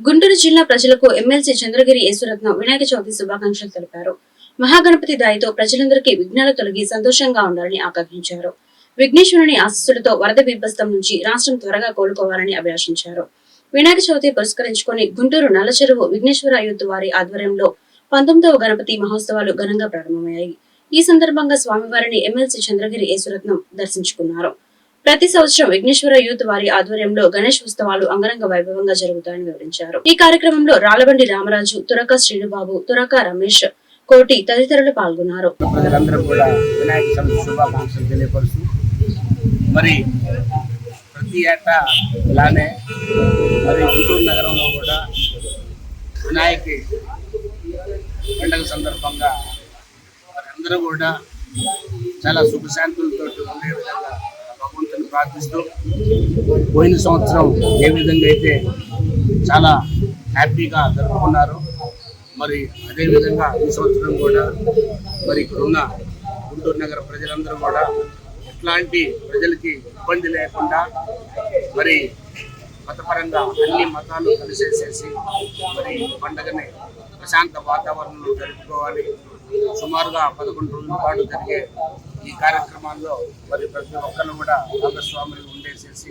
గుంటూరు జిల్లా ప్రజలకు ఎమ్మెల్సీ చంద్రగిరి యేసురత్నం వినాయక చవితి శుభాకాంక్షలు తెలిపారు. మహాగణపతి దాయితో ప్రజలందరికీ విఘ్నాలు తొలగి సంతోషంగా ఉండాలని ఆకాంక్షించారు. విఘ్నేశ్వరుని ఆశస్సులతో వరద విధ్వస్తం నుంచి రాష్ట్రం త్వరగా కోలుకోవాలని అభిలాషించారు. వినాయక చవితి పురస్కరించుకొని గుంటూరు నల్లచెరువు విఘ్నేశ్వర యూత్ వారి ఆధ్వర్యంలో పంతొమ్మిదవ గణపతి మహోత్సవాలు ఘనంగా ప్రారంభమయ్యాయి. ఈ సందర్భంగా స్వామివారిని ఎమ్మెల్సీ చంద్రగిరి యేసురత్నం దర్శించుకున్నారు. ప్రతి సంవత్సరం విఘ్నేశ్వర యూత్ వారి ఆధ్వర్యంలో గణేష్ ఉత్సవాలు అంగరంగ వైభవంగా జరుగుతాయని వివరించారు. ఈ కార్యక్రమంలో రాలబండి రామరాజు తురక శ్రీనుబాబు తురక రమేష్ కోటి తదితరులు పాల్గొన్నారు. మరి ప్రతి ఏటా ఇలానే మరి గుంటూరు నగరంలో కూడా వినాయకి పండుగ సందర్భంగా మరి అందరూ కూడా చాలా సుఖశాంతులతో ఉండే విధంగా ప్రార్థిస్తూ పోయిన సంవత్సరం ఏ విధంగా అయితే చాలా హ్యాపీగా జరుపుకున్నారు మరి అదేవిధంగా ఈ సంవత్సరం కూడా మరి ఇక్కడున్న గుంటూరు నగర ప్రజలందరూ కూడా ఎట్లాంటి ప్రజలకి ఇబ్బంది లేకుండా మరి మతపరంగా అన్ని మతాలు కలిసేసేసి మరి పండగని ప్రశాంత వాతావరణంలో జరుపుకోవాలి. సుమారుగా పదకొండు రోజుల పాటు జరిగే ఈ కార్యక్రమాల్లో మరి ప్రతి ఒక్కరు కూడా భాగస్వాములు ఉండేసేసి